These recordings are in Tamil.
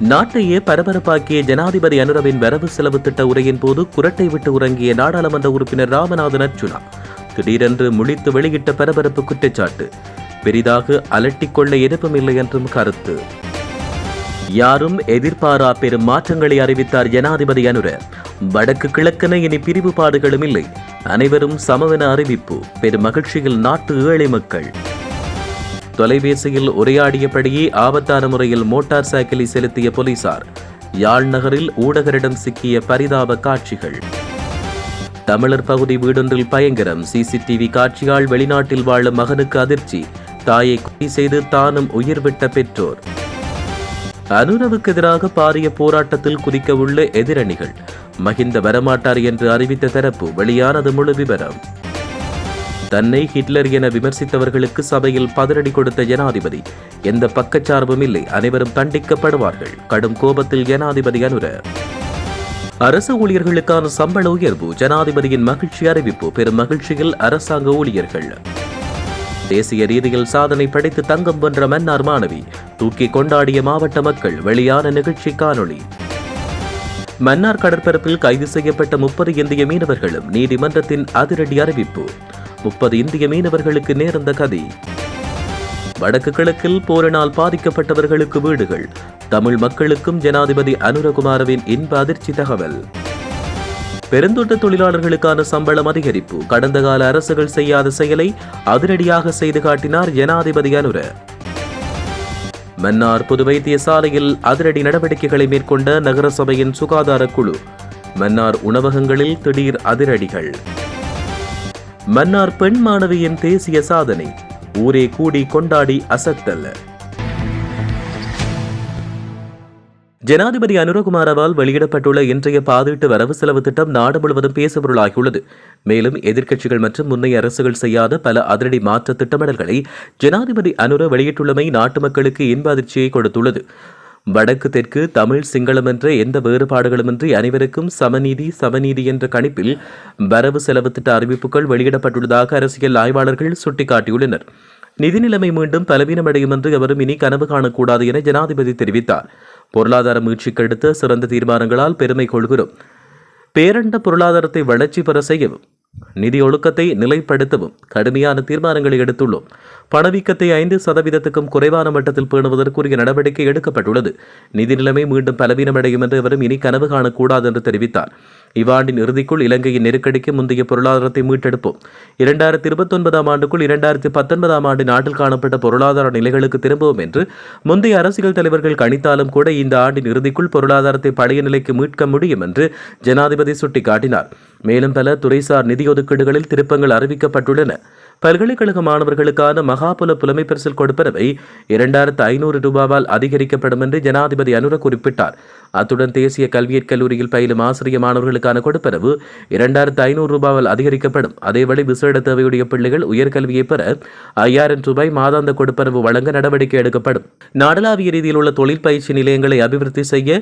நாட்டையே பரபரப்பாக்கிய ஜனாதிபதி அனுரவின் வரவு செலவு திட்ட உரையின் போது குரட்டை விட்டு உறங்கிய நாடாளுமன்ற உறுப்பினர் ராமநாதன் அர்ஜுனா திடீரென்று முழித்து வெளியிட்ட பரபரப்பு குற்றச்சாட்டு. பெரிதாக அலட்டிக்கொள்ள எதிர்ப்புமில்லை என்றும் கருத்து. யாரும் எதிர்பாரா பெரும் மாற்றங்களை அறிவித்தார் ஜனாதிபதி அனுர வடக்கு கிழக்கென இனி பிரிவுபாடுகளும் இல்லை. அனைவரும் சமவென அறிவிப்பு. பெரும் மகிழ்ச்சியில் நாட்டு ஏழை மக்கள். தொலைபேசியில் உரையாடியபடியே ஆபத்தான முறையில் மோட்டார் சைக்கிளை செலுத்திய போலீசார். யாழ் நகரில் ஊடகரிடம் சிக்கிய பரிதாப காட்சிகள். தமிழர் பகுதி வீடொன்றில் பயங்கரம். சிசிடிவி காட்சியால் வெளிநாட்டில் வாழும் மகனுக்கு அதிர்ச்சி. தாயை கொலை செய்து தானும் உயிர் விட்ட பெற்றோர். அனுரவுக்கு எதிராக பாரிய போராட்டத்தில் குதிக்க உள்ள எதிரணிகள். மகிந்த வரமாட்டார் என்று அறிவித்த தரப்பு வெளியானது முழு விவரம். தன்னை ஹிட்லர் என விமர்சித்தவர்களுக்கு சபையில் பதிலடி கொடுத்த ஜனாதிபதி. எந்த பக்கச்சார்பும் இல்லை. அனைவரும் தண்டிக்கப்படுவார்கள். கடும் கோபத்தில் ஜனாதிபதி அனுர. அரசு ஊழியர்களுக்கான சம்பள உயர்வு ஜனாதிபதியின் மகிழ்ச்சி அறிவிப்பு பெரும் மகிழ்ச்சியில் அரசாங்க ஊழியர்கள். தேசிய ரீதியில் சாதனை படைத்து தங்கம் வென்ற மன்னார் மாணவி தூக்கி கொண்டாடிய மாவட்ட மக்கள் வெளியான நிகழ்ச்சி காணொளி. மன்னார் கடற்பரப்பில் கைது செய்யப்பட்ட முப்பது இந்திய மீனவர்களும் நீதிமன்றத்தின் அதிரடி அறிவிப்பு. முப்பது இந்திய மீனவர்களுக்கு நேர்ந்த கதி. வடக்கு கிழக்கில் போரினால் பாதிக்கப்பட்டவர்களுக்கு வீடுகள். தமிழ் மக்களுக்கும் ஜனாதிபதி அனுரகுமாரவின் இன்ப அதிர்ச்சி தகவல். பெருந்தோட்ட தொழிலாளர்களுக்கான சம்பளம் அதிகரிப்பு. கடந்த கால அரசுகள் செய்யாத செயலை அதிரடியாக செய்து காட்டினார் ஜனாதிபதி அனுர. மன்னார் பொது வைத்தியசாலையில் அதிரடி நடவடிக்கைகளை மேற்கொண்ட நகரசபையின் சுகாதார குழு. மன்னார் உணவகங்களில் திடீர் அதிரடிகள். மன்னார் பெண் மாணவியின் தேசிய சாதனை. ஊரே கூடி கொண்டாடி அசத்தல். ஜனாதிபதி அனுரகுமாரவால் வெளியிடப்பட்டுள்ள இன்றைய பாதீட்டு வரவு செலவு திட்டம் நாடு முழுவதும் பேசுபொருளாகியுள்ளது. மேலும் எதிர்க்கட்சிகள் மற்றும் முன்னைய அரசுகள் செய்யாத பல அதிரடி மாற்ற திட்டமிடல்களை ஜனாதிபதி அனுர வெளியிட்டுள்ளமை நாட்டு மக்களுக்கு இன்ப அதிர்ச்சியை கொடுத்துள்ளது. வடக்கு தெற்கு தமிழ் சிங்களம் என்ற எந்த வேறுபாடுகளுமின்றி அனைவருக்கும் சமநீதி சமநீதி என்ற கணிப்பில் வரவு செலவு திட்ட அறிவிப்புகள் வெளியிடப்பட்டுள்ளதாக அரசியல் ஆய்வாளர்கள் சுட்டிக்காட்டியுள்ளனர். நிதி நிலைமை மீண்டும் பலவீனமடையும் என்று எவரும் இனி கனவு காணக்கூடாது என ஜனாதிபதி தெரிவித்தார். பொருளாதார மீட்சிக்கு அடுத்த சிறந்த தீர்மானங்களால் பெருமை கொள்கிறோம். பேரண்ட பொருளாதாரத்தை வளர்ச்சி பெற செய்யவும் நிதி ஒழுக்கத்தை நிலைப்படுத்தவும் கடுமையான தீர்மானங்களை எடுத்துள்ளோம். பணவீக்கத்தை ஐந்து சதவீதத்துக்கும் குறைவான மட்டத்தில் பேணுவதற்குரிய நடவடிக்கை எடுக்கப்பட்டுள்ளது. நிதி நிலைமை மீண்டும் பலவீனமடையும் என்று அவரும் இனி கனவு காணக்கூடாது என்று தெரிவித்தார். இவ்வாண்டின் இறுதிக்குள் இலங்கையின் நெருக்கடிக்கு முந்தைய பொருளாதாரத்தை மீட்டெடுப்போம். இரண்டாயிரத்தி இருபத்தொன்பதாம் ஆண்டுக்குள் இரண்டாயிரத்தி பத்தொன்பதாம் ஆண்டு நாட்டில் காணப்பட்ட பொருளாதார நிலைகளுக்கு திரும்புவோம் என்று முந்தைய அரசியல் தலைவர்கள் கணித்தாலும் கூட இந்த ஆண்டின் இறுதிக்குள் பொருளாதாரத்தை பழைய நிலைக்கு மீட்க முடியும் என்று ஜனாதிபதி சுட்டிக்காட்டினார். மேலும் பல துறைசார் நிதி ஒதுக்கீடுகளில் திருப்பங்கள் அறிவிக்கப்பட்டுள்ளன. பல்கலைக்கழக மாணவர்களுக்கான மகாபுல புலமை பரிசில் கொடுப்பனவை இரண்டாயிரத்து ஐநூறு ரூபாவால் அதிகரிக்கப்படும் என்று ஜனாதிபதி அனுர குறிப்பிட்டார். அத்துடன் தேசிய கல்வியற் கல்லூரியில் பயிலும் ஆசிரிய மாணவர்களுக்கான கொடுப்பனவு இரண்டாயிரத்து ஐநூறு ரூபாவால் அதிகரிக்கப்படும். அதேவேளை விசேட தேவையுடைய பிள்ளைகள் உயர்கல்வியை பெற ஐயாயிரம் ரூபாய் மாதாந்த கொடுப்பனவு வழங்க நடவடிக்கை எடுக்கப்படும். நாடளாவிய ரீதியில் உள்ள தொழில் பயிற்சி நிலையங்களை அபிவிருத்தி செய்ய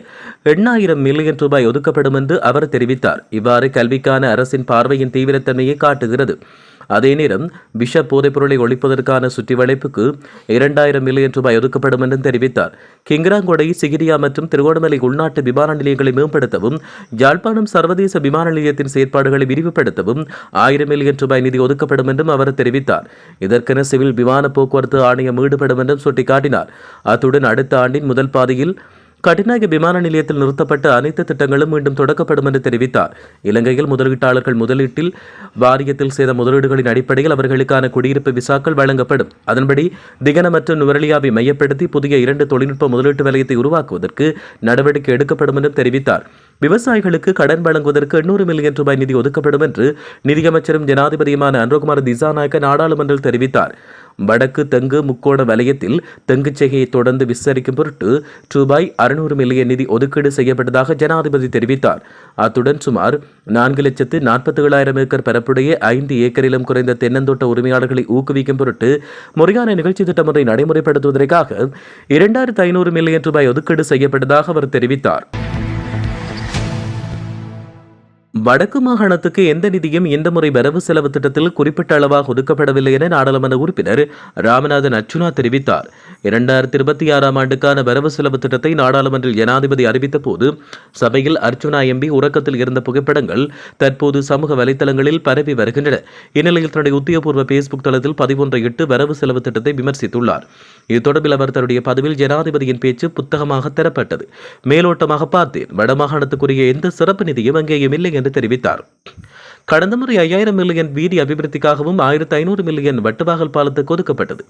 எண்ணாயிரம் மில்லியன் ரூபாய் ஒதுக்கப்படும் என்று அவர் தெரிவித்தார். இவ்வாறு கல்விக்கான அரசின் பார்வையின் தீவிரத்தன்மையை காட்டுகிறது. அதே நேரம் விஷ போதைப் பொருளை ஒழிப்பதற்கான சுற்றி வளைப்புக்கு இரண்டாயிரம் மில்லியன் ரூபாய் ஒதுக்கப்படும் என்றும் தெரிவித்தார். கிங்கராங்கொடை சிகிரியா மற்றும் திருகோணமலை உள்நாட்டு விமான நிலையங்களை மேம்படுத்தவும் யாழ்ப்பாணம் சர்வதேச விமான நிலையத்தின் செயற்பாடுகளை விரிவுபடுத்தவும் ஆயிரம் மில்லியன் ரூபாய் நிதி ஒதுக்கப்படும் என்றும் அவர் தெரிவித்தார். இதற்கென சிவில் விமான போக்குவரத்து ஆணையம் ஈடுபடும் என்றும் சுட்டிக்காட்டினார். அத்துடன் அடுத்த ஆண்டின் முதல் பாதையில் கட்டுநாயக விமான நிலையத்தில் நிறுத்தப்பட்ட அனைத்து திட்டங்களும் மீண்டும் தொடக்கப்படும் என்று தெரிவித்தார். இலங்கையில் முதலீட்டாளர்கள் முதலீட்டில் வாரியத்தில் செய்த முதலீடுகளின் அடிப்படையில் அவர்களுக்கான குடியிருப்பு விசாக்கள் வழங்கப்படும். அதன்படி திகன மற்றும் நுவரலியாவை மையப்படுத்தி புதிய இரண்டு தொழில்நுட்ப முதலீட்டு வலயத்தை உருவாக்குவதற்கு நடவடிக்கை எடுக்கப்படும் என்றும் தெரிவித்தார். விவசாயிகளுக்கு கடன் வழங்குவதற்கு எண்ணூறு மில்லியன் ரூபாய் நிதி ஒதுக்கப்படும் என்று நிதியமைச்சரும் ஜனாதிபதியுமான அன்ரோகுமார் திசாநாயக்க நாடாளுமன்றில் தெரிவித்தார். வடக்கு தெங்கு முக்கோண வலயத்தில் தெங்குச்செகையை தொடர்ந்து விஸ்தரிக்கும் பொருட்டு ரூபாய் அறுநூறு மில்லியன் நிதி ஒதுக்கீடு செய்யப்பட்டதாக ஜனாதிபதி தெரிவித்தார். அத்துடன் சுமார் நான்கு லட்சத்து நாற்பத்தி ஏழாயிரம் ஏக்கர் பரப்புடைய ஐந்து ஏக்கரிலும் குறைந்த தென்னந்தோட்ட உரிமையாளர்களை ஊக்குவிக்கும் பொருட்டு முறையான நிகழ்ச்சி திட்டம் ஒன்றை நடைமுறைப்படுத்துவதற்காக இரண்டாயிரத்து ஐநூறு மில்லியன் ரூபாய் ஒதுக்கீடு செய்யப்பட்டதாக அவர் தெரிவித்தார். வடக்கு மாகாணத்துக்கு எந்த நிதியும் இந்த முறை வரவு செலவு திட்டத்தில் குறிப்பிட்ட அளவாக ஒதுக்கப்படவில்லை என நாடாளுமன்ற உறுப்பினர் ராமநாதன் அர்ச்சுனா தெரிவித்தார். இரண்டாயிரத்தி இருபத்தி ஆறாம் ஆண்டுக்கான வரவு செலவு திட்டத்தை நாடாளுமன்றில் ஜனாதிபதி அறிவித்த போது சபையில் அர்ச்சுனா எம்பி உறக்கத்தில் இருந்த புகைப்படங்கள் தற்போது சமூக வலைதளங்களில் பரவி வருகின்றன. இந்நிலையில் தன்னுடைய உத்தியபூர்வ பேஸ்புக் தளத்தில் பதிவொன்றை எட்டு வரவு செலவு திட்டத்தை விமர்சித்துள்ளார். இது தொடர்பில் அவர் தன்னுடைய பதிவில் ஜனாதிபதியின் பேச்சு புத்தகமாக தரப்பட்டது மேலோட்டமாக பார்த்தேன். வடமாகாணத்துக்குரிய எந்த சிறப்பு நிதியும் அங்கேயும் இல்லை என்று என்று தெரிவித்தார். கடந்த முறை ஐயாயிரம் மில்லியன் வீதி அபிவிருத்திக்காகவும் ஆயிரத்தி ஐநூறு மில்லியன் வட்டுவாகல் பாலத்துக்கு ஒதுக்கப்பட்டது.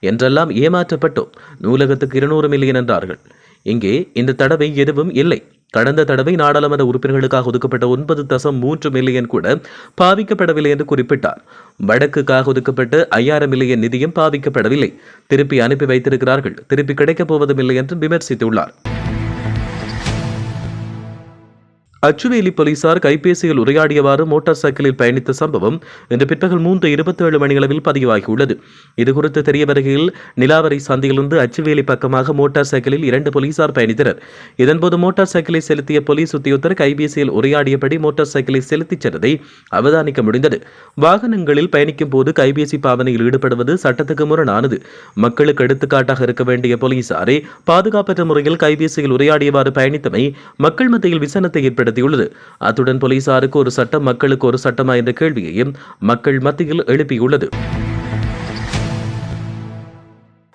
என்றெல்லாம் ஏமாற்றப்பட்டோம். நூலகத்துக்கு இருநூறு மில்லியன் என்றார்கள். இங்கே இந்த தடவை எதுவும் இல்லை. கடந்த தடவை நாடாளுமன்ற உறுப்பினர்களுக்காக ஒதுக்கப்பட்ட ஒன்பது தசம் மூன்று மில்லியன் கூட பாவிக்கப்படவில்லை என்று குறிப்பிட்டார். வடக்குக்காக ஒதுக்கப்பட்ட ஐயாயிரம் மில்லியன் நிதியும் பாவிக்கப்படவில்லை. திருப்பி அனுப்பி வைத்திருக்கிறார்கள். திருப்பி கிடைக்கப் போவதும் இல்லை என்று விமர்சித்துள்ளார். அச்சுவேலி போலீசார் கைபேசியில் உரையாடியவாறு மோட்டார் சைக்கிளில் பயணித்த சம்பவம் இன்று பிற்பகல் மூன்று இருபத்தி ஏழு மணியளவில் பதிவாகியுள்ளது. இதுகுறித்து தெரிய வருகையில் நிலாவரை சந்தியிலிருந்து அச்சுவேலி பக்கமாக மோட்டார் சைக்கிளில் இரண்டு போலீசார் பயணித்தனர். இதன்போது மோட்டார் சைக்கிளை செலுத்திய போலீஸ் உத்தியோகத்தர் கைபேசியில் உரையாடியபடி மோட்டார் சைக்கிளை செலுத்திச் சென்றதை அவதானிக்க முடிந்தது. வாகனங்களில் பயணிக்கும் போது கைபேசி பாவனையில் ஈடுபடுவது சட்டத்துக்கு முரணானது. மக்களுக்கு எடுத்துக்காட்டாக இருக்க வேண்டிய போலீசாரை பாதுகாப்பற்ற முறையில் கைபேசியில் உரையாடியவாறு பயணித்தமை மக்கள் மத்தியில் விசனத்தை ஏற்படுத்தி ஏற்படுத்தியுள்ளது. அத்துடன் போலீசாருக்கு ஒரு சட்டம் மக்களுக்கு ஒரு சட்டமா என்ற கேள்வியையும் மக்கள் மத்தியில் எழுப்பியுள்ளது.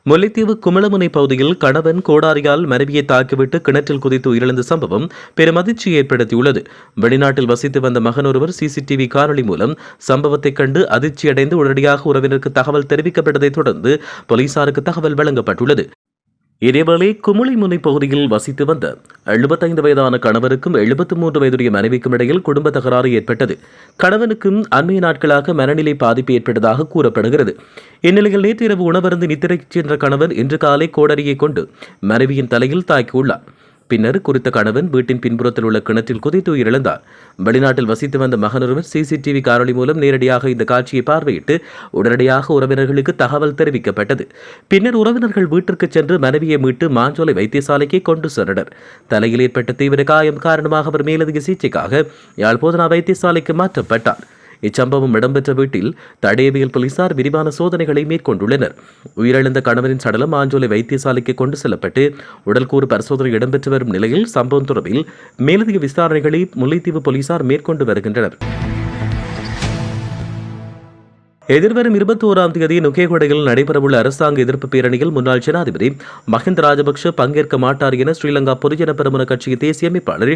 முல்லைத்தீவு குமளமுனை பகுதியில் கணவன் கோடாரியால் மனைவியை தாக்கிவிட்டு கிணற்றில் குதித்து உயிரிழந்த சம்பவம் பெரும் அதிர்ச்சியை ஏற்படுத்தியுள்ளது. வெளிநாட்டில் வசித்து வந்த மகன் ஒருவர் சிசிடிவி காணொலி மூலம் சம்பவத்தைக் கண்டு அதிர்ச்சியடைந்து உடனடியாக உறவினருக்கு தகவல் தெரிவிக்கப்பட்டதைத் தொடர்ந்து போலீசாருக்கு தகவல் வழங்கப்பட்டுள்ளது. இதேவேளை குமுளிமுனை பகுதியில் வசித்து வந்த எழுபத்தைந்து வயதான கணவருக்கும் எழுபத்தி மூன்று வயதுடைய மனைவிக்கும் இடையில் குடும்ப தகராறு ஏற்பட்டது. கணவனுக்கும் அண்மைய நாட்களாக மனநிலை பாதிப்பு ஏற்பட்டதாக கூறப்படுகிறது. இந்நிலையில் நேற்று இரவு உணவருந்து நித்திரை சென்ற கணவர் இன்று காலை கோடரியை கொண்டு மனைவியின் தலையில் தாக்கியுள்ளார். பின்னர் குறித்த கணவன் வீட்டின் பின்புறத்தில் உள்ள கிணற்றில் குதித்து உயிரிழந்தார். வெளிநாட்டில் வசித்து வந்த மகனொருவர் சிசிடிவி காணொலி மூலம் நேரடியாக இந்த காட்சியை பார்வையிட்டு உடனடியாக உறவினர்களுக்கு தகவல் தெரிவிக்கப்பட்டது. பின்னர் உறவினர்கள் வீட்டிற்கு சென்று மனைவியை மீட்டு மாஞ்சோலை வைத்தியசாலைக்கு கொண்டு சென்றனர். தலையில் ஏற்பட்ட தீவிர காயம் காரணமாக அவர் மேலதிக சிகிச்சைக்காக யாழ் போதனா வைத்தியசாலைக்கு மாற்றப்பட்டார். இச்சம்பவம் இடம்பெற்ற வீட்டில் தடயவியல் போலீசார் விரிவான சோதனைகளை மேற்கொண்டுள்ளனர். உயிரிழந்த கணவரின் சடலம் ஆஞ்சோலை வைத்தியசாலைக்கு கொண்டு செல்லப்பட்டு உடல்கூறு பரிசோதனை இடம்பெற்று வரும் நிலையில் சம்பவம் தொடர்பில் மேலதிக விசாரணைகளை முல்லைத்தீவு போலீசார் மேற்கொண்டு வருகின்றனர். எதிர்வரும் இருபத்தி ஓராம் தேதி நுகேகொடையில் நடைபெறவுள்ள அரசாங்க எதிர்ப்பு பேரணியில் முன்னாள் ஜனாதிபதி மஹிந்த ராஜபக்ஷ பங்கேற்க மாட்டார் என ஸ்ரீலங்கா பொதுஜன பெருமன கட்சியின் தேசிய அமைப்பாளர்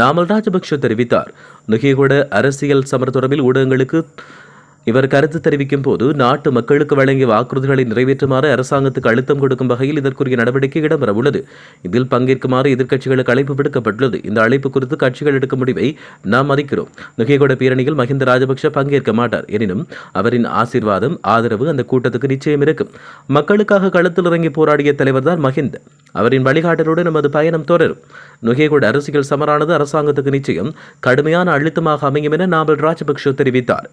நாமல் ராஜபக்ஷ தெரிவித்தார். நுகேகொட அரசியல் சமர தொடர்பில் ஊடகங்களுக்கு இவர் கருத்து தெரிவிக்கும் போது நாட்டு மக்களுக்கு வழங்கிய வாக்குறுதிகளை நிறைவேற்றுமாறு அரசாங்கத்துக்கு அழுத்தம் கொடுக்கும் வகையில் இதற்குரிய நடவடிக்கை இடம்பெறவுள்ளது இதில் பங்கேற்குமாறு எதிர்க்கட்சிகளுக்கு அழைப்பு விடுக்கப்பட்டுள்ளது. இந்த அழைப்பு குறித்து கட்சிகள் எடுக்கும் முடிவை நாம் மதிக்கிறோம். நுகையகுட பேரணியில் மஹிந்த ராஜபக்ஷ பங்கேற்க மாட்டார். எனினும் அவரின் ஆசீர்வாதம் ஆதரவு அந்த கூட்டத்துக்கு நிச்சயம் இருக்கும். மக்களுக்காக களத்தில் இறங்கி போராடிய தலைவர் தான் மஹிந்த. அவரின் வழிகாட்டலோடு நமது பயணம் தொடரும். நுகேகொட அரசியல் சமரானது அரசாங்கத்துக்கு நிச்சயம் கடுமையான அழுத்தமாக அமையும் என நாமல் ராஜபக்ஷ தெரிவித்தார்.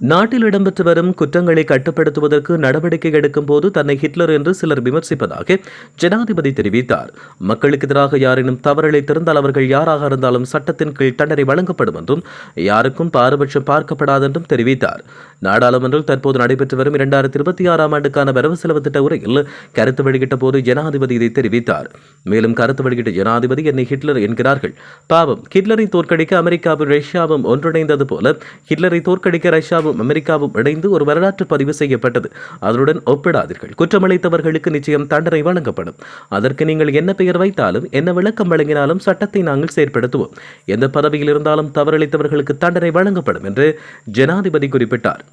நாட்டில் இடம்பெற்று வரும் குற்றங்களை கட்டுப்படுத்துவதற்கு நடவடிக்கை எடுக்கும் போது தன்னை ஹிட்லர் என்று சிலர் விமர்சிப்பதாக ஜனாதிபதி தெரிவித்தார். மக்களுக்கு எதிராக யாரேனும் தவறிழைத்திருந்தால் அவர்கள் யாராக இருந்தாலும் சட்டத்தின் கீழ் தண்டனை வழங்கப்படும் என்றும் யாருக்கும் பாரபட்சம் பார்க்கப்படாது என்றும் தெரிவித்தார். நாடாளுமன்றில் தற்போது நடைபெற்று வரும் இரண்டாயிரத்தி இருபத்தி ஆறாம் ஆண்டுக்கான வரவு செலவு திட்ட உரையில் கருத்து வெளியிட்ட போது ஜனாதிபதி இதை தெரிவித்தார். மேலும் கருத்து வெளியிட்ட ஜனாதிபதி என்னை ஹிட்லர் என்கிறார்கள். பாவம் ஹிட்லரை தோற்கடிக்க அமெரிக்காவும் ரஷ்யாவும் ஒன்றிணைந்தது போல ஹிட்லரை தோற்கடிக்க ரஷ்யாவும் இந்தியாவும் அமெரிக்காவும் இணைந்து ஒரு வரலாற்று பதிவு செய்யப்பட்டது. அதனுடன் ஒப்பிடாதீர்கள். குற்றமளித்தவர்களுக்கு நிச்சயம் தண்டனை வழங்கப்படும். அதற்கு நீங்கள் என்ன பெயர் வைத்தாலும் என்ன விளக்கம் வழங்கினாலும் சட்டத்தை நாங்கள் செயற்படுத்துவோம். எந்த பதவியில் இருந்தாலும் தவறளித்தவர்களுக்கு தண்டனை வழங்கப்படும் என்று ஜனாதிபதி குறிப்பிட்டார்.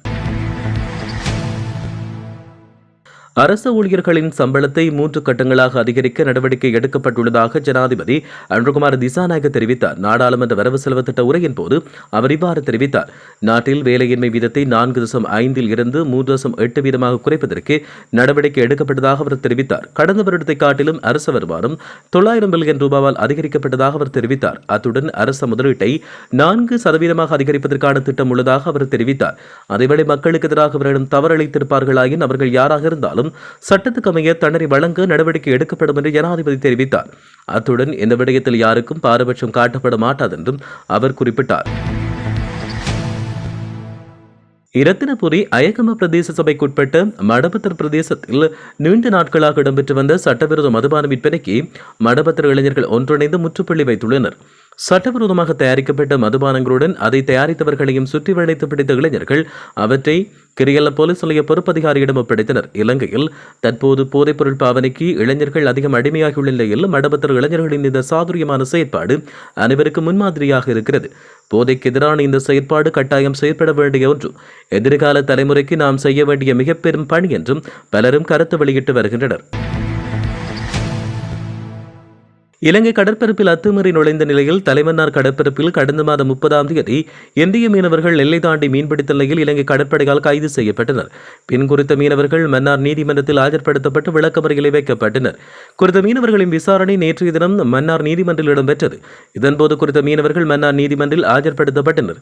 அரசு ஊழியர்களின் சம்பளத்தை மூன்று கட்டங்களாக அதிகரிக்க நடவடிக்கை எடுக்கப்பட்டுள்ளதாக ஜனாதிபதி அன்றுகுமார் திசாநாயக தெரிவித்தார். நாடாளுமன்ற வரவு செலவு திட்ட உரையின் போது அவர் இவ்வாறு தெரிவித்தார். நாட்டில் வேலையின்மை வீதத்தை நான்கு தசம் ஐந்தில் இருந்து மூன்று தசம் எட்டு வீதமாக குறைப்பதற்கு நடவடிக்கை எடுக்கப்பட்டதாக அவர் தெரிவித்தார். கடந்த வருடத்தை காட்டிலும் அரசு வருமானம் தொள்ளாயிரம் பில்லியன் ரூபாவால் அதிகரிக்கப்பட்டதாக அவர் தெரிவித்தார். அத்துடன் அரசு முதலீட்டை நான்கு சதவீதமாக அதிகரிப்பதற்கான திட்டம் உள்ளதாக அவர் தெரிவித்தார். அதேவேளை மக்களுக்கு எதிராக அவரிடம் தவறளித்திருப்பார்களாயின் அவர்கள் யாராக இருந்தாலும் இருந்தாலும் சட்டத்துக்கு அமைய தண்டனை வழங்க நடவடிக்கை எடுக்கப்படும் என்று ஜனாதிபதி தெரிவித்தார். அத்துடன் இந்த விடயத்தில் யாருக்கும் பாரபட்சம் காட்டப்பட மாட்டாது என்றும் அவர் குறிப்பிட்டார். இரத்தினபுரி அயகம பிரதேச சபைக்குட்பட்ட மடபத்தர் பிரதேசத்தில் நீண்ட நாட்களாக இடம்பெற்று வந்த சட்டவிரோத மதுபான விற்பனைக்கு மடபத்தர் இளைஞர்கள் ஒன்றிணைந்து முற்றுப்புள்ளி வைத்துள்ளனர். சட்டவிரோதமாக தயாரிக்கப்பட்ட மதுபானங்களுடன் அதை தயாரித்தவர்களையும் சுற்றி வளைத்து பிடித்த இளைஞர்கள் அவற்றை கிரியல்ல போலீஸ் நிலைய பொறுப்பதிகாரியிடம் ஒப்படைத்தனர். இலங்கையில் தற்போது போதைப்பொருள் பாவனைக்கு இளைஞர்கள் அதிகம் அடிமையாகியுள்ள நிலையில் மடபத்தர் இளைஞர்களின் இந்த சாதுரியமான செயற்பாடு அனைவருக்கும் முன்மாதிரியாக இருக்கிறது. போதைக்கு எதிரான இந்த செயற்பாடு கட்டாயம் செயற்பட வேண்டிய ஒன்று. எதிர்கால தலைமுறைக்கு நாம் செய்ய வேண்டிய மிக பெரும் பணி என்றும் பலரும் கருத்து வெளியிட்டு வருகின்றனர். இலங்கை கடற்பரப்பில் அத்துமீறி நுழைந்த நிலையில் தலைமன்னார் கடற்பரப்பில் கடந்த மாதம் முப்பதாம் தேதி இந்திய மீனவர்கள் எல்லை தாண்டி மீன்பிடித்த நிலையில் இலங்கை கடற்படையால் கைது செய்யப்பட்டனர். பின் குறித்த மீனவர்கள் மன்னார் நீதிமன்றத்தில் ஆஜர்படுத்தப்பட்டு விளக்கமறியலை வைக்கப்பட்டனர். குறித்த மீனவர்களின் விசாரணை நேற்றைய தினம் மன்னார் நீதிமன்றில் இடம்பெற்றது. இதன்போது குறித்த மீனவர்கள் மன்னார் நீதிமன்றில் ஆஜர்படுத்தப்பட்டனர்.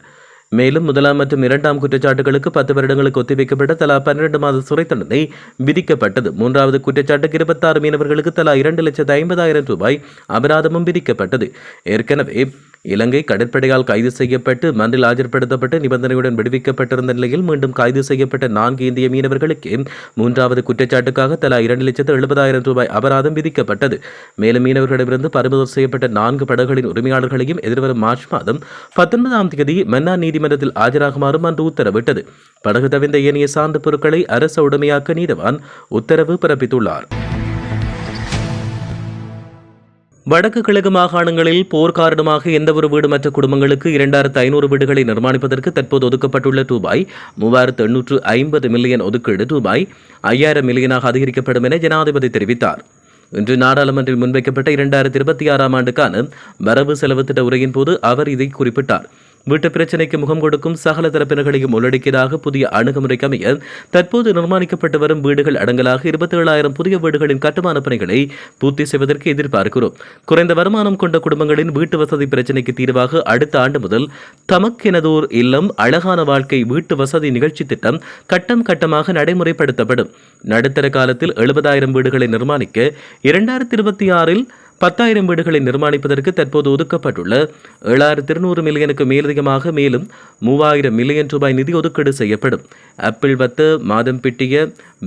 மேலும் முதலாம் மற்றும் இரண்டாம் குற்றச்சாட்டுகளுக்கு பத்து வருடங்களுக்கு ஒத்திவைக்கப்பட்ட தலா பன்னிரண்டு மாத சிறை தண்டனை விதிக்கப்பட்டது. மூன்றாவது குற்றச்சாட்டுக்கு இருபத்தாறு மீனவர்களுக்கு தலா இரண்டு லட்சத்து ஐம்பதாயிரம் ரூபாய் அபராதமும் விதிக்கப்பட்டது. ஏற்கனவே இலங்கை கடற்படையால் கைது செய்யப்பட்டு மன்றில் ஆஜர்படுத்தப்பட்டு நிபந்தனையுடன் விடுவிக்கப்பட்டிருந்த நிலையில் மீண்டும் கைது செய்யப்பட்ட நான்கு இந்திய மீனவர்களுக்கு மூன்றாவது குற்றச்சாட்டுக்காக தலா இரண்டு லட்சத்து எழுபதாயிரம் ரூபாய் அபராதம் விதிக்கப்பட்டது. மேலும் மீனவர்களிடமிருந்து பறிமுதல் செய்யப்பட்ட நான்கு படகுகளின் உரிமையாளர்களையும் எதிர்வரும் மார்ச் மாதம் பத்தொன்பதாம் தேதி மன்னார் நீதிமன்றத்தில் ஆஜராகுமாறும் அன்று உத்தரவிட்டது. படகு தவிர்ந்த ஏனைய சார்ந்த பொருட்களை அரசு உடைமையாக்க நீதவான் உத்தரவு பிறப்பித்துள்ளார். வடக்கு கிழக்கு மாகாணங்களில் போர் காரணமாக எந்தவொரு வீடுமற்ற குடும்பங்களுக்கு இரண்டாயிரத்து ஐநூறு வீடுகளை நிர்மாணிப்பதற்கு தற்போது ஒதுக்கப்பட்டுள்ள ரூபாய் மூவாயிரத்து எண்ணூற்று ஐம்பது மில்லியன் ஒதுக்கீடு ரூபாய் ஐயாயிரம் மில்லியனாக அதிகரிக்கப்படும் என ஜனாதிபதி தெரிவித்தார். இன்று நாடாளுமன்றில் முன்வைக்கப்பட்ட இரண்டாயிரத்து இருபத்தி ஆறாம் ஆண்டுக்கான வரவு செலவு திட்ட உரையின் போது அவர் இதை குறிப்பிட்டார். வீட்டு பிரச்சினைக்கு முகம் கொடுக்கும் சகல தரப்பினர்களையும் உள்ளடக்கியதாக புதிய அணுகுமுறைக்கு அமைய தற்போது நிர்மாணிக்கப்பட்டு வரும் வீடுகள் அடங்கலாக இருபத்தி ஏழாயிரம் புதிய வீடுகளின் கட்டுமான பணிகளை பூர்த்தி செய்வதற்கு எதிர்பார்க்கிறோம். குறைந்த வருமானம் கொண்ட குடும்பங்களின் வீட்டு வசதி பிரச்சினைக்கு தீர்வாக அடுத்த ஆண்டு முதல் தமக்கெனதோர் இல்லம் அழகான வாழ்க்கை வீட்டு வசதி நிகழ்ச்சி திட்டம் கட்டம் கட்டமாக நடைமுறைப்படுத்தப்படும். நடுத்தர காலத்தில் எழுபதாயிரம் வீடுகளை நிர்மாணிக்க இரண்டாயிரத்தி இருபத்தி ஆறில் பத்தாயிரம் வீடுகளை நிர்மாணிப்பதற்கு தற்போது ஒதுக்கப்பட்டுள்ள ஏழாயிரத்தி இருநூறு மில்லியனுக்கு மேலதிகமாக மேலும் மூவாயிரம் மில்லியன் ரூபாய் நிதி ஒதுக்கீடு செய்யப்படும். ஆப்பிள் வத்து மாதம் பிட்டிய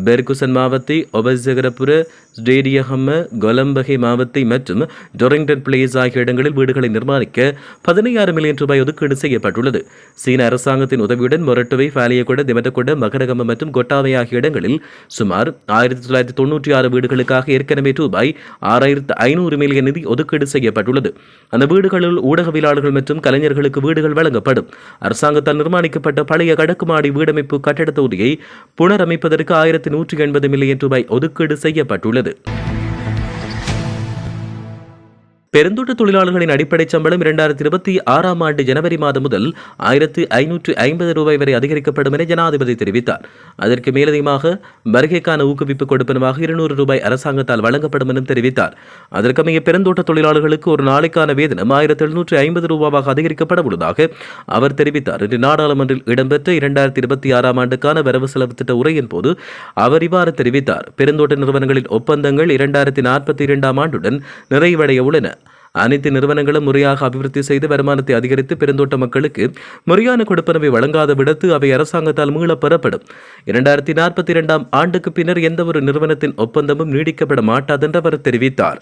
பெர்குசன் மாவத்தி ஒபசகரபுர ஸ்டேடியஹம்ம கொலம்பகை மாவத்தி மற்றும் டொரிங்டன் பிளேஸ் ஆகிய இடங்களில் வீடுகளை நிர்மாணிக்க பதினையாறு மில்லியன் ரூபாய் ஒதுக்கீடு செய்யப்பட்டுள்ளது. சீன அரசாங்கத்தின் உதவியுடன் மொரட்டுவை பாலியகொட திமட்டகொட மகரகம மற்றும் கொட்டாவை ஆகிய இடங்களில் சுமார் ஆயிரத்தி தொள்ளாயிரத்தி தொன்னூற்றி ஆறு வீடுகளுக்காக ஏற்கனவே ரூபாய் ஆறாயிரத்து ஐநூறு மில்லியன் நிதி ஒதுக்கீடு செய்யப்பட்டுள்ளது. அந்த வீடுகளில் ஊடகவியலாளர்கள் மற்றும் கலைஞர்களுக்கு வீடுகள் வழங்கப்படும். அரசாங்கத்தால் நிர்மாணிக்கப்பட்ட பழைய கடக்குமாடி வீடமைப்பு கட்டட தொகுதியை புனரமைப்பதற்கு ஆயிரத்தி நூற்றி எண்பது மில்லியன் ரூபாய் ஒதுக்கீடு செய்யப்பட்டுள்ளது. பெருந்தோட்ட தொழிலாளர்களின் அடிப்படை சம்பளம் இரண்டாயிரத்தி இருபத்தி ஆறாம் ஆண்டு ஜனவரி மாதம் முதல் ஆயிரத்து ஐநூற்று ஐம்பது ரூபாய் வரை அதிகரிக்கப்படும் என ஜனாதிபதி தெரிவித்தார். அதற்கு மேலதிகமாக வருகைக்கான ஊக்குவிப்பு கொடுப்பனமாக இருநூறு ரூபாய் அரசாங்கத்தால் வழங்கப்படும் எனவும் தெரிவித்தார். அதற்கமைய பெருந்தோட்ட தொழிலாளர்களுக்கு ஒரு நாளைக்கான வேதனம் ஆயிரத்தி எழுநூற்று ஐம்பது ரூபாவாக அதிகரிக்கப்பட உள்ளதாக அவர் தெரிவித்தார். இன்று நாடாளுமன்றில் இடம்பெற்ற இரண்டாயிரத்தி இருபத்தி ஆறாம் ஆண்டுக்கான வரவு செலவு திட்ட உரையின் போது அவர் இவ்வாறு தெரிவித்தார். பெருந்தோட்ட நிறுவனங்களின் ஒப்பந்தங்கள் இரண்டாயிரத்தி நாற்பத்தி இரண்டாம் ஆண்டுடன் நிறைவடைய உள்ளன அனைத்து நிறுவனங்களும் முறையாக அபிவிருத்தி செய்து வருமானத்தை அதிகரித்து பெருந்தோட்ட மக்களுக்கு முறையான கொடுப்பனவை வழங்காத விடத்து அவை அரசாங்கத்தால் மீளப் பெறப்படும் இரண்டாயிரத்தி நாற்பத்தி இரண்டாம் ஆண்டுக்கு பின்னர் எந்தவொரு நிறுவனத்தின் ஒப்பந்தமும் நீடிக்கப்பட மாட்டாதென்று அவர் தெரிவித்தார்.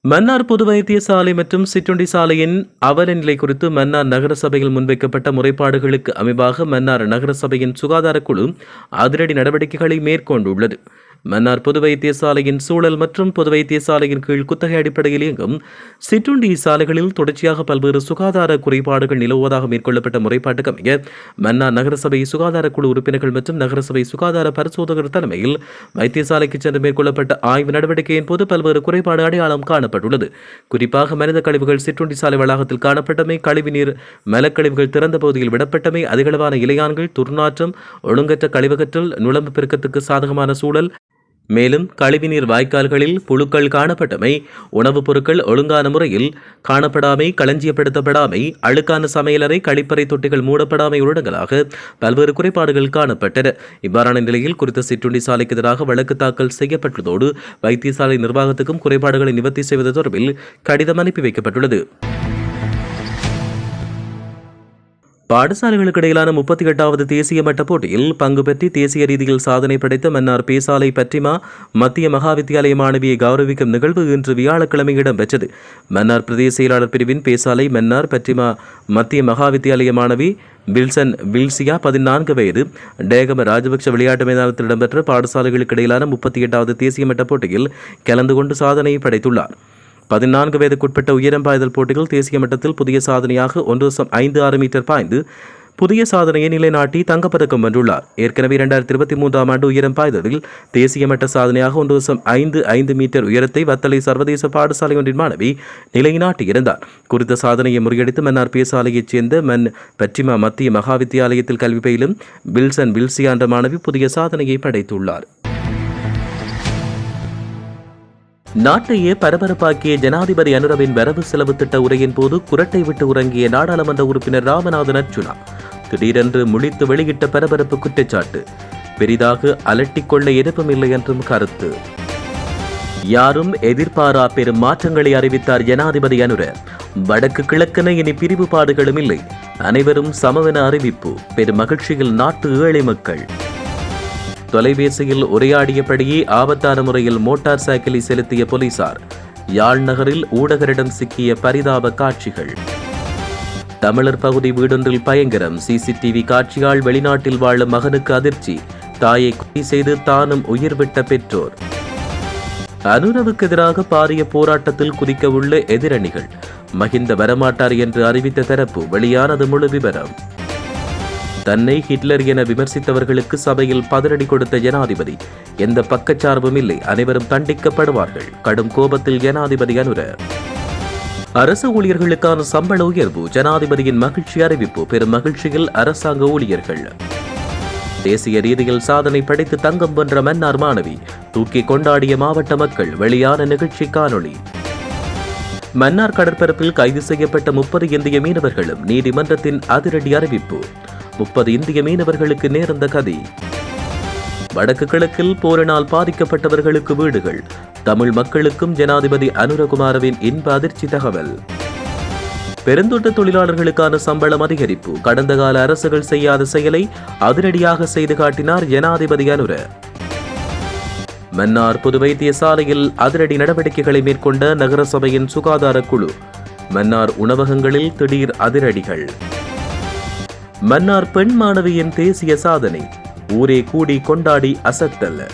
மன்னார் பொது வைத்தியசாலை மற்றும் சிற்றுண்டி சாலையின் அவல நிலை குறித்து மன்னார் நகரசபையில் முன்வைக்கப்பட்ட முறைப்பாடுகளுக்கு அமைவாக மன்னார் நகரசபையின் சுகாதாரக்குழு அதிரடி நடவடிக்கைகளை மேற்கொண்டுள்ளது. மன்னார் பொது வைத்தியசாலையின் சூழல் மற்றும் பொது வைத்தியசாலையின் கீழ் குத்தகை அடிப்படையில் இயங்கும் சிற்றுண்டி சாலைகளில் தொடர்ச்சியாக பல்வேறு சுகாதார குறைபாடுகள் நிலவுவதாக மேற்கொள்ளப்பட்ட முறைப்பாட்டுக்கு அமைய மன்னார் நகரசபை சுகாதார குழு உறுப்பினர்கள் மற்றும் நகரசபை சுகாதார பரிசோதகர் தலைமையில் வைத்தியசாலைக்கு சென்று மேற்கொள்ளப்பட்ட ஆய்வு நடவடிக்கையின் போது பல்வேறு குறைபாடு அடையாளம் காணப்பட்டுள்ளது. குறிப்பாக மனித கழிவுகள் சிற்றுண்டி சாலை வளாகத்தில் காணப்பட்டமை கழிவுநீர் மலக்கழிவுகள் திறந்த பகுதியில் விடப்பட்டமை அதிகளவான இலையான்கள் துர்நாற்றம் ஒழுங்கற்ற கழிவகற்றல் நுழம்பு பெருக்கத்துக்கு சாதகமான சூழல் மேலும் கழிவுநீர் வாய்க்கால்களில் புழுக்கள் காணப்பட்டமை உணவுப் பொருட்கள் ஒழுங்கான முறையில் காணப்படாமை களஞ்சியப்படுத்தப்படாமை அழுக்கான சமையலறை கழிப்பறை தொட்டிகள் மூடப்படாமை உள்ளடங்கலாக பல்வேறு குறைபாடுகள் காணப்பட்டன. இவ்வாறான நிலையில் குறித்த சிற்றுண்டி சாலைக்கு எதிராக வழக்கு தாக்கல் செய்யப்பட்டதோடு வைத்தியசாலை நிர்வாகத்துக்கும் குறைபாடுகளை நிவர்த்தி செய்வது தொடர்பில் கடிதம் அனுப்பி வைக்கப்பட்டுள்ளது. பாடசாலைகளுக்கு இடையிலான முப்பத்தி எட்டாவது தேசிய மட்ட போட்டியில் பங்கு பெற்றி தேசிய ரீதியில் சாதனை படைத்த மன்னார் பேசாலை பற்றிமா மத்திய மகாவித்தியாலய மாணவியை கௌரவிக்கும் நிகழ்வு இன்று வியாழக்கிழமை இடம்பெற்றது. மன்னார் பிரதேச செயலாளர் பிரிவின் பேசாலை மன்னார் பற்றிமா மத்திய மகாவித்தியாலய மாணவி வில்சன் வில்சியா பதினான்கு வயது டேகம ராஜபக்ஷ விளையாட்டு மைதானத்தில் இடம்பெற்ற பாடசாலைகளுக்கு இடையிலான முப்பத்தி எட்டாவது தேசிய மட்ட போட்டியில் கலந்து கொண்டு சாதனையை படைத்துள்ளார். பதினான்கு வயதுக்குட்பட்ட உயரம் பாய்தல் போட்டிகள் தேசிய மட்டத்தில் புதிய சாதனையாக ஒன்று தசம் ஐந்து ஆறு மீட்டர் பாய்ந்து புதிய சாதனையை நிலைநாட்டி தங்கப்பதக்கம் வென்றுள்ளார். ஏற்கனவே இரண்டாயிரத்தி இருபத்தி மூன்றாம் ஆண்டு உயரம் பாய்தலில் தேசிய மட்ட சாதனையாக ஒன்று தசம் ஐந்து ஐந்து மீட்டர் உயரத்தை வத்தலை சர்வதேச பாடசாலை ஒன்றின் மாணவி நிலைநாட்டியிருந்தார் குறித்த சாதனையை முறியடித்து மன்னார் பேசாலையைச் சேர்ந்த மன் பற்றிமா மத்திய மகாவித்தியாலயத்தில் கல்வி பயிலும் வில்சன் வில்சியா என்ற மாணவி புதிய சாதனையை படைத்துள்ளார். நாட்டையே பரபரப்பாக்கிய ஜனாதிபதி அனுரவின் வரவு செலவு திட்ட உரையின் போது குரட்டை விட்டு உறங்கிய நாடாளுமன்ற உறுப்பினர் ராமநாதன் அர்ஜுனா திடீரென்று முழித்து வெளியிட்ட பரபரப்பு குற்றச்சாட்டு. பெரிதாக அலட்டிக்கொள்ள எதுவுமில்லை என்றும் கருத்து. யாரும் எதிர்பாரா பெரும் மாற்றங்களை அறிவித்தார் ஜனாதிபதி அனுர வடக்கு கிழக்கென இனி பிரிவுபாடுகளும் இல்லை. அனைவரும் சமவென அறிவிப்பு. பெரும் மகிழ்ச்சியில் நாட்டு ஏழை மக்கள். தொலைபேசியில் உரையாடியபடியே ஆபத்தான முறையில் மோட்டார் சைக்கிளை செலுத்திய போலீசார். யாழ் நகரில் ஊடகரிடம் சிக்கிய பரிதாப காட்சிகள். தமிழர் பகுதி வீடொன்றில் பயங்கரம். சிசிடிவி காட்சியால் வெளிநாட்டில் வாழும் மகனுக்கு அதிர்ச்சி. தாயை கொலை செய்து தானும் உயிர் விட்ட பெற்றோர். அனுரவுக்கு எதிராக பாரிய போராட்டத்தில் குதிக்க உள்ள எதிரணிகள். மகிந்த வரமாட்டார் என்று அறிவித்த தரப்பு வெளியானது முழு விவரம் தன்னை ஹிட்லர் என விமர்சித்தவர்களுக்கு சபையில் பதிலடி கொடுத்த ஜனாதிபதி. எந்த பக்கச்சார்பும் இல்லை. அனைவரும் தண்டிக்கப்படுவார்கள். கடும் கோபத்தில் ஜனாதிபதி அனுர அரசு ஊழியர்களுக்கான சம்பள உயர்வு ஜனாதிபதியின் மகிழ்ச்சி அறிவிப்பு பெரும் மகிழ்ச்சியில் அரசாங்க ஊழியர்கள். தேசிய ரீதியில் சாதனை படைத்து தங்கம் வென்ற மன்னார் மாணவி தூக்கி கொண்டாடிய மாவட்ட மக்கள் வெளியான நிகழ்ச்சி காணொளி. மன்னார் கடற்பரப்பில் கைது செய்யப்பட்ட முப்பது இந்திய மீனவர்களும் நீதிமன்றத்தின் அதிரடி அறிவிப்பு. முப்பது இந்திய மீனவர்களுக்கு நேர்ந்த கதி. வடக்கு கிழக்கில் போரினால் பாதிக்கப்பட்டவர்களுக்கு வீடுகள். தமிழ் மக்களுக்கும் ஜனாதிபதி அனுரகுமாரவின் இன்ப அதிர்ச்சி தகவல். பெருந்தோட்ட தொழிலாளர்களுக்கான சம்பளம் அதிகரிப்பு. கடந்த கால அரசுகள் செய்யாத செயலை அதிரடியாக செய்து காட்டினார் ஜனாதிபதி அனுர. மன்னார் பொது வைத்தியசாலையில் அதிரடி நடவடிக்கைகளை மேற்கொண்ட நகரசபையின் சுகாதார குழு. மன்னார் உணவகங்களில் திடீர் அதிரடிகள். மன்னார் பெண் மாணவியின் தேசிய சாதனை. ஊரே கூடி கொண்டாடி அசத்தல்ல.